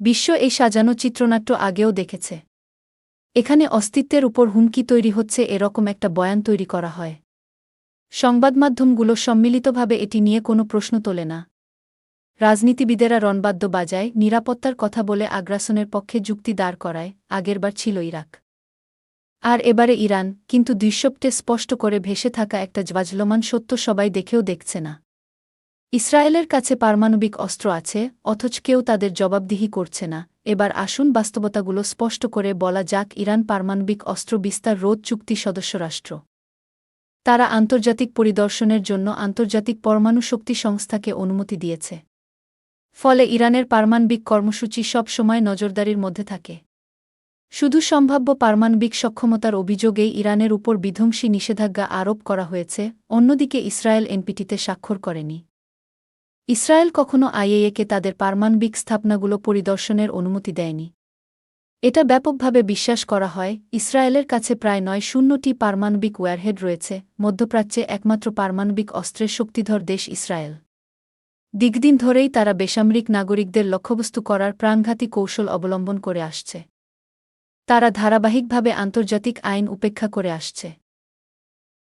বিশ্ব এই সাজানো চিত্রনাট্য আগেও দেখেছে। এখানে অস্তিত্বের উপর হুমকি তৈরি হচ্ছে, এরকম একটা বয়ান তৈরি করা হয়। সংবাদমাধ্যমগুলো সম্মিলিতভাবে এটি নিয়ে কোনো প্রশ্ন তোলে না। রাজনীতিবিদেরা রণবাদ্য বাজায়, নিরাপত্তার কথা বলে আগ্রাসনের পক্ষে যুক্তি দাঁড় করায়, আগেরবার ছিল ইরাক। আর এবারে ইরান, কিন্তু দৃশ্যপটে স্পষ্ট করে ভেসে থাকা একটা জ্বাজলমান সত্য সবাই দেখেও দেখছে না। ইসরায়েলের কাছে পারমাণবিক অস্ত্র আছে, অথচ কেউ তাদের জবাবদিহি করছে না। এবার আসুন বাস্তবতাগুলো স্পষ্ট করে বলা যাক ইরান পারমাণবিক অস্ত্র বিস্তার রোধ চুক্তি সদস্য রাষ্ট্র। তারা আন্তর্জাতিক পরিদর্শনের জন্য আন্তর্জাতিক পরমাণু শক্তি সংস্থাকে অনুমতি দিয়েছে। ফলে ইরানের পারমাণবিক কর্মসূচি সব সময় নজরদারির মধ্যে থাকে। শুধু সম্ভাব্য পারমাণবিক সক্ষমতার অভিযোগেই ইরানের উপর বিধ্বংসী নিষেধাজ্ঞা আরোপ করা হয়েছে, অন্যদিকে ইসরায়েল এনপিটিতে স্বাক্ষর করেনি। ইসরায়েল কখনও আইএএকে তাদের পারমাণবিক স্থাপনাগুলো পরিদর্শনের অনুমতি দেয়নি। এটা ব্যাপকভাবে বিশ্বাস করা হয়, ইসরায়েলের কাছে প্রায় নয় শূন্যটি পারমাণবিক ওয়ারহেড রয়েছে, মধ্যপ্রাচ্যে একমাত্র পারমাণবিক অস্ত্রের শক্তিধর দেশ ইসরায়েল। দীর্ঘদিন ধরেই তারা বেসামরিক নাগরিকদের লক্ষ্যবস্তু করার প্রাণঘাতী কৌশল অবলম্বন করে আসছে। তারা ধারাবাহিকভাবে আন্তর্জাতিক আইন উপেক্ষা করে আসছে।